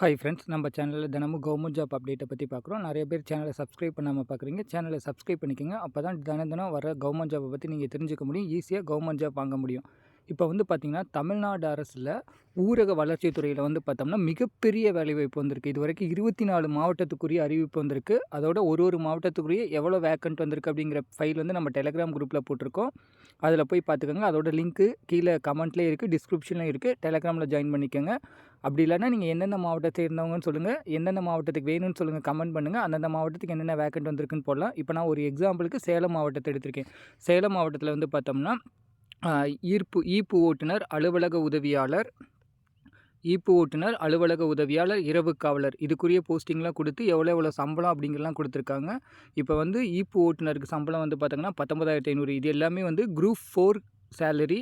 Hi friends நம்ம சேனலில் தினமும் கவர்மெண்ட் ஜாப் அப்டேட்டை பற்றி பார்க்குறோம். நிறைய பேர் சேனலை சப்ஸ்கிரைப் பண்ணாமல் பார்க்குறீங்க. சேனலை சப்ஸ்கிரைப் பண்ணிக்கோங்க. அப்போ தான் தினம் தினம் வர கவர்மெண்ட் ஜாப்பை பற்றி நீங்கள் தெரிஞ்சுக்க முடியும். ஈஸியாக கவர்மெண்ட் ஜாப் வாங்க முடியும். இப்போ வந்து பார்த்திங்கன்னா தமிழ்நாடு அரசில் ஊரக வளர்ச்சித் துறையில் வந்து பார்த்தோம்னா மிகப்பெரிய வேலைவாய்ப்பு வந்திருக்கு. இது வரைக்கும் இருபத்தி நாலு மாவட்டத்துக்குரிய அறிவிப்பு வந்திருக்கு. அதோட ஒரு ஒரு மாவட்டத்துக்குரிய எவ்வளோ வேக்கண்ட் வந்திருக்கு அப்படிங்கிற ஃபைல் வந்து நம்ம டெலகிராம் குரூப்பில் போட்டிருக்கோம். அதில் போய் பார்த்துக்கோங்க. அதோட லிங்க்கு கீழே கமெண்ட்லேயே இருக்குது டிஸ்கிரிப்ஷன்லேயும் இருக்குது டெலகிராமில் ஜாயின் பண்ணிக்கோங்க. அப்படி இல்லைனா நீங்கள் எந்தெந்த மாவட்டத்தை இருந்தவங்கன்னு சொல்லுங்கள் எந்தெந்த மாவட்டத்துக்கு வேணும்னு சொல்லுங்கள் கமெண்ட் பண்ணுங்கள் அந்தந்த மாவட்டத்துக்கு என்னென்ன வேக்கண்ட் வந்திருக்குன்னு போடலாம். இப்போ நான் ஒரு எக்ஸாம்பிளுக்கு சேலம் மாவட்டத்தை எடுத்திருக்கேன். சேலம் மாவட்டத்தில் வந்து பார்த்தோம்னா ஈர்ப்பு ஈப்பு ஓட்டுநர் அலுவலக உதவியாளர் ஈப்பு ஓட்டுநர் அலுவலக உதவியாளர் இரவு காவலர். இதுக்குரிய போஸ்டிங்லாம் கொடுத்து எவ்வளோ எவ்வளோ சம்பளம் அப்படிங்கிறலாம் கொடுத்துருக்காங்க. இப்போ வந்து ஈப்பு ஓட்டுநருக்கு சம்பளம் வந்து பார்த்திங்கன்னா பத்தொம்பதாயிரத்தி ஐநூறு. இது எல்லாமே வந்து குரூப் ஃபோர் சேலரி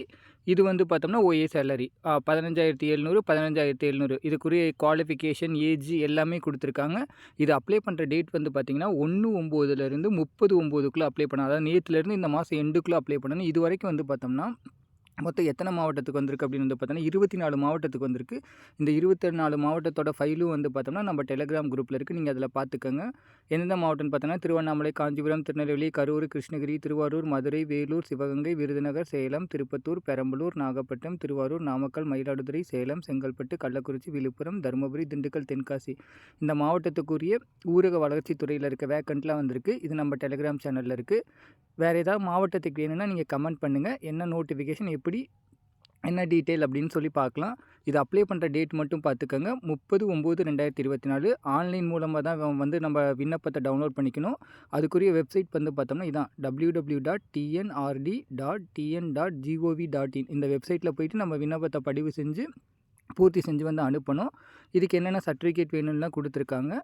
இது வந்து பார்த்தோம்னா ஓஏ சேலரி பதினஞ்சாயிரத்தி எழுநூறு பதினஞ்சாயிரத்தி எழுநூறு. இதுக்குரிய குவாலிஃபிகேஷன் ஏஜ் எல்லாமே கொடுத்துருக்காங்க. இது அப்ளை பண்ணுற டேட் வந்து பார்த்திங்கன்னா ஒன்று ஒம்போதுலேருந்து முப்பது ஒம்போதுக்குள்ளே அப்ளை பண்ணணும். அதாவது நேற்றுலேருந்து இந்த மாதம் எண்டுக்குள்ளே அப்ளை பண்ணணும். இது வரைக்கும் வந்து பார்த்தோம்னா மொத்தம் எத்தனை மாவட்டத்துக்கு வந்திருக்கு அப்படின்னு வந்து பார்த்தோன்னா இருபத்தி நாலு மாவட்டத்துக்கு வந்திருக்கு. இந்த இருபத்தி நாலு மாவட்டத்தோட ஃபைலும் வந்து பார்த்தோம்னா நம்ம டெலிகிராம் குரூப்பில் இருக்குது நீங்கள் அதில் பார்த்துக்கோங்க எந்தெந்த மாவட்டம்னு பார்த்தோன்னா திருவண்ணாமலை காஞ்சிபுரம் திருநெல்வேலி கரூர் கிருஷ்ணகிரி திருவாரூர் மதுரை வேலூர் சிவகங்கை விருதுநகர் சேலம் திருப்பத்தூர் பெரம்பலூர் நாகப்பட்டினம் திருவாரூர் நாமக்கல் மயிலாடுதுறை சேலம் செங்கல்பட்டு கள்ளக்குறிச்சி விழுப்புரம் தருமபுரி திண்டுக்கல் தென்காசி. இந்த மாவட்டத்துக்குரிய ஊரக வளர்ச்சித்துறையில் இருக்க வேக்கண்ட்லாம் வந்திருக்கு. இது நம்ம டெலிகிராம் சேனலில் இருக்குது வேறு ஏதாவது மாவட்டத்துக்கு வேணும்னா நீங்கள் கமெண்ட் பண்ணுங்கள் என்ன நோட்டிஃபிகேஷன் எப்படி என்ன டீட்டெயில் அப்படின்னு சொல்லி பார்க்கலாம். இது அப்ளை பண்ணுற டேட் மட்டும் பார்த்துக்கோங்க. முப்பது ஒம்பது ரெண்டாயிரத்தி இருபத்தி நாலு ஆன்லைன் மூலமாக தான் வந்து நம்ம விண்ணப்பத்தை டவுன்லோட் பண்ணிக்கணும். அதுக்குரிய வெப்சைட் வந்து பார்த்தோம்னா இதான் W W dot TNRD dot TN dot GOV dot in இந்த வெப்சைட்டில் போயிட்டு நம்ம விண்ணப்பத்தை பதிவு செஞ்சு பூர்த்தி செஞ்சு வந்து அனுப்பணும். இதுக்கு என்னென்ன சர்டிஃபிகேட் வேணும்லாம் கொடுத்துருக்காங்க.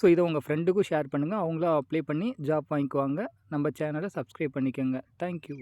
ஸோ இதை உங்கள் ஃப்ரெண்டுக்கும் ஷேர் பண்ணுங்கள் அவங்களும் அப்ளை பண்ணி ஜாப் வாங்கிக்குவாங்க. நம்ம சேனலை சப்ஸ்கிரைப் பண்ணிக்கோங்க. தேங்க்யூ